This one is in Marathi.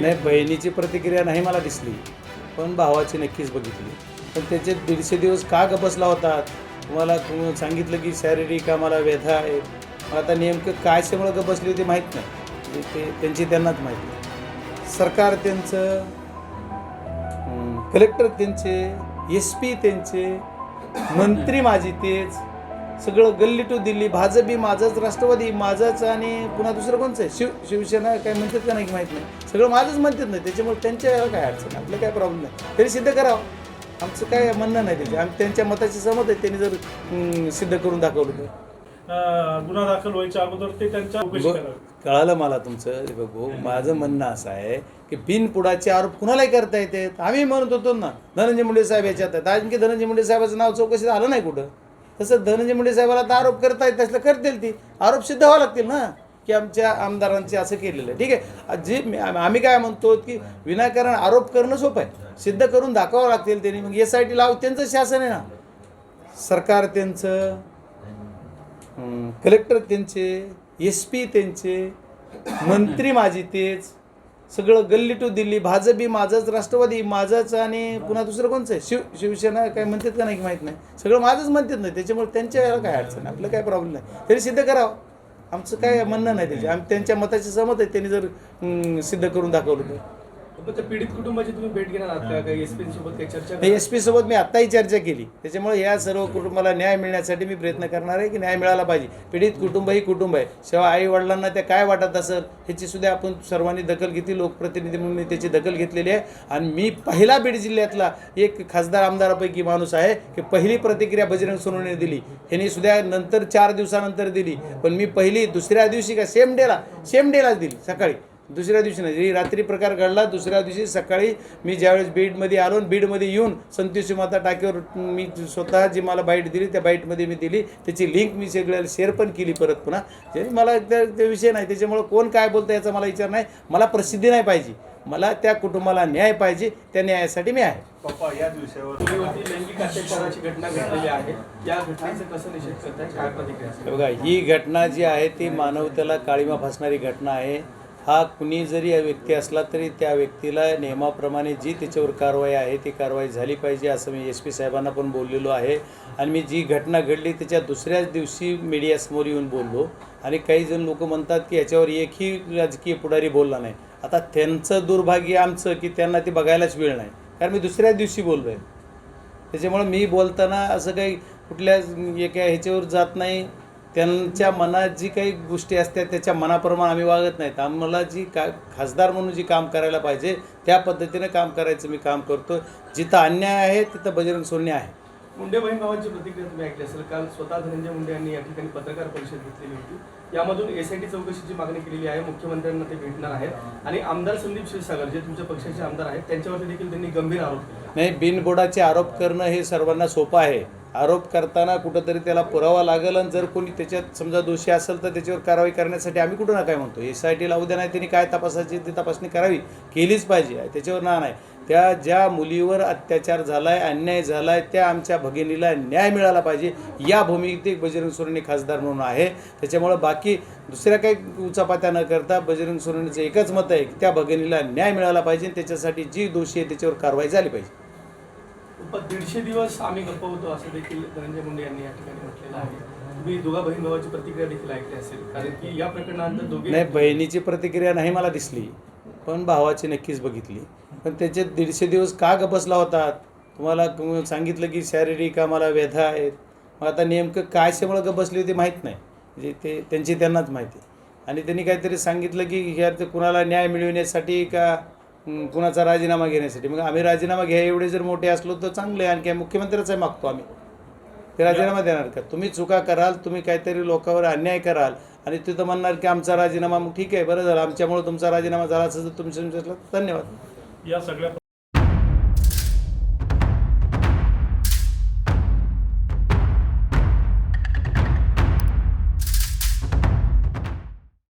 नाही बहिणीची प्रतिक्रिया नाही मला दिसली पण भावाची नक्कीच बघितली. पण त्याचे दीडशे दिवस का गपसला होता तुम्हाला कोण सांगितलं की शारीरिक आम्हाला व्यथा आहे? आता नेमकं काय सेमुळं गपसली होती माहीत नाही. म्हणजे ते त्यांची त्यांनाच माहीत नाही सरकार त्यांचं कलेक्टर त्यांचे एस पी त्यांचे मंत्री माझी तेच. सगळं गल्ली टू दिल्ली भाजपी माझंच राष्ट्रवादी माझंच आणि पुन्हा दुसरं कोणचं आहे? शिव शिवसेना काय म्हणतात का नाही की माहीत नाही. सगळं माझंच म्हणतात नाही त्याच्यामुळे त्यांच्या याला काय अडचण आपलं काय प्रॉब्लेम नाही. तरी सिद्ध करावं. आमचं काय म्हणणं नाही त्याचे. आम्ही त्यांच्या मताची सहमत आहे. त्यांनी जर सिद्ध करून दाखवलं तर. गुन्हा दाखल व्हायच्या अगोदर ते त्यांच्या कळालं मला तुमचं बघू. माझं म्हणणं असं आहे की बिनपुडाचे आरोप कुणालाही करता येते आम्ही म्हणत होतो ना धनंजय मुंडे साहेब याच्यात आहेत. आणखी धनंजय मुंडे साहेबाचं नाव चौकशी आलं नाही कुठं? तसं धनंजय मुंडे साहेबाला तर आरोप करता येत असलं करतील ती. आरोप सिद्ध व्हावं लागतील ना की आमच्या आमदारांचे असं केलेलं आहे. ठीक आहे? जे आम्ही काय म्हणतो की विनाकारण आरोप करणं सोपं आहे. सिद्ध करून दाखवावं लागतील त्यांनी. मग एस आय टी लाव त्यांचं शासन आहे ना. सरकार त्यांचं कलेक्टर त्यांचे एस पी त्यांचे मंत्री माझी तेच. सगळं गल्ली टू दिल्ली भाजपी माझंच राष्ट्रवादी माझंच आणि पुन्हा दुसरं कोणचं आहे? शिव शिवसेना काय म्हणतात का नाही की माहीत नाही. सगळं माझंच म्हणतात नाही त्याच्यामुळे त्यांच्या याला काय अडचण आहे, आपलं काय प्रॉब्लेम नाही. तरी सिद्ध करावं. आमचं काय म्हणणं नाही त्याचे. आम्ही त्यांच्या मताची सहमत आहे त्यांनी जर सिद्ध करून दाखवलं तर. त्या पीडित कुटुंबाची तुम्ही भेट घेणार आहात का? काही एस पी सोबत काही चर्चा नाही एस पी सोबत मी आत्ताही चर्चा केली. त्याच्यामुळे या सर्व कुटुंबाला न्याय मिळण्यासाठी मी प्रयत्न करणार आहे की न्याय मिळाला पाहिजे. पीडित कुटुंब ही कुटुंब आहे. शिवाय आई वडिलांना त्या काय वाटत असेल ह्याची सुद्धा आपण सर्वांनी दखल घेतली. लोकप्रतिनिधी म्हणून मी त्याची दखल घेतलेली आहे. आणि मी पहिला बीड जिल्ह्यातला एक खासदार आमदारापैकी माणूस आहे की पहिली प्रतिक्रिया बजरंग सोनवणे दिली. ह्यांनी सुद्धा नंतर चार दिवसानंतर दिली. पण मी पहिली दुसऱ्या दिवशी का सेम डेला सेम डेलाच दिली सकाळी. दुसऱ्या दिवशी नाही. रात्री प्रकार घडला दुसऱ्या दिवशी सकाळी मी ज्यावेळेस बीडमध्ये आलो आणि बीडमध्ये येऊन संतोषी माता टाकीवर मी स्वतः जी मला बाईट दिली त्या बाईटमध्ये मी दिली. त्याची लिंक मी सगळ्याला शेअर पण केली परत पुन्हा. जे मला त्या ते विषय नाही. त्याच्यामुळं कोण काय बोलतं याचा मला विचार नाही. मला प्रसिद्धी नाही पाहिजे. मला त्या कुटुंबाला न्याय पाहिजे. त्या न्यायासाठी मी आहे. पप्पा याच विषयावर बघा ही घटना जी आहे ती मानवतेला काळीमा फासणारी घटना आहे. हा कुणी जरी व्यक्ती असला तरी त्या व्यक्तीला नियमाप्रमाणे जी त्याच्यावर कारवाई आहे ती कारवाई झाली पाहिजे असं मी एस पी साहेबांना पण बोललेलो आहे. आणि मी जी घटना घडली त्याच्या दुसऱ्याच दिवशी मीडियासमोर येऊन बोललो. आणि काही जण लोक म्हणतात की याच्यावर एकही राजकीय पुढारी बोलला नाही. आता त्यांचं दुर्भाग्य आमचं की त्यांना ते बघायलाच वेळ नाही. कारण मी दुसऱ्याच दिवशी बोललो आहे त्याच्यामुळं मी बोलताना असं काही कुठल्या एका ह्याच्यावर जात नाही. त्यांच्या मनात जी काही गोष्टी असतात त्याच्या मनाप्रमाणे आम्ही वागत नाहीत. आम्हाला जी का खासदार म्हणून जी काम करायला पाहिजे त्या पद्धतीनं काम करायचं मी काम करतो. जिथं अन्याय आहे तिथं बजरंग सोन्य आहे. मुंडे बहीण भावांची प्रतिक्रिया तुम्ही ऐकली असेल. काल स्वतः धनंजय मुंडे यांनी या ठिकाणी पत्रकार परिषद घेतलेली होती. यामधून एस आय टी चौकशीची मागणी केलेली आहे. मुख्यमंत्र्यांना ते भेटणार आहेत. आणि आमदार संदीप क्षीरसागर जे तुमच्या पक्षाचे आमदार आहेत त्यांच्यावरती देखील त्यांनी गंभीर आरोप केले. नाही बिनबुडाचे आरोप करणं हे सर्वांना सोपं आहे. आरोप करताना कुठंतरी त्याला पुरावा लागेल आणि जर कोणी त्याच्यात समजा दोषी असेल तर त्याच्यावर कारवाई करण्यासाठी आम्ही कुठं ना काय म्हणतो? एस आय टीला उद्या नाही त्यांनी काय तपासायची ती तपासणी करावी? केलीच पाहिजे. त्याच्यावर ना नाही. त्या ज्या मुलीवर अत्याचार झाला आहे अन्याय झाला आहे त्या आमच्या भगिनीला न्याय मिळाला पाहिजे. या भूमिकेत बजरंग सोरेंनी खासदार म्हणून आहे. त्याच्यामुळं बाकी दुसऱ्या काही उचापात्या न करता बजरंग सोरेंचं एकच मत आहे की त्या भगिनीला न्याय मिळाला पाहिजे आणि त्याच्यासाठी जी दोषी आहे त्याच्यावर कारवाई झाली पाहिजे. दीडशे दिवस आम्ही गप्प होतो असं देखील धनंजय मुंडे यांनी या ठिकाणी म्हटलेलं आहे. तुम्ही दोघा बहीण भावाची प्रतिक्रिया देखील ऐकली असेल कारण की या प्रकरणानंतर दोघे नाही बहिणीची प्रतिक्रिया नाही मला दिसली पण भावाची नक्कीच बघितली. पण त्याचे दीडशे दिवस का गपसला होता? तुम्हाला सांगितलं की शारीरिक आम्हाला व्यथा आहेत. मग आता नेमकं काय त्यामुळं गपसली होती माहीत नाही. म्हणजे ते त्यांची त्यांनाच माहिती. आणि त्यांनी काहीतरी सांगितलं की ह्या ते कुणाला न्याय मिळविण्यासाठी का कुणाचा राजीनामा घेण्यासाठी. मग आम्ही राजीनामा घ्या एवढे जर मोठे असलो तर चांगले आहे. आणखी मुख्यमंत्र्याचा मागतो आम्ही. ते राजीनामा देणार का? तुम्ही चुका कराल तुम्ही काहीतरी लोकांवर अन्याय कराल. आणि तिथं म्हणणार की आमचा राजीनामा मग ठीक आहे बरं झालं. आमच्यामुळे तुमचा राजीनामा झाला असेल तर तुमच्या धन्यवाद. या सगळ्या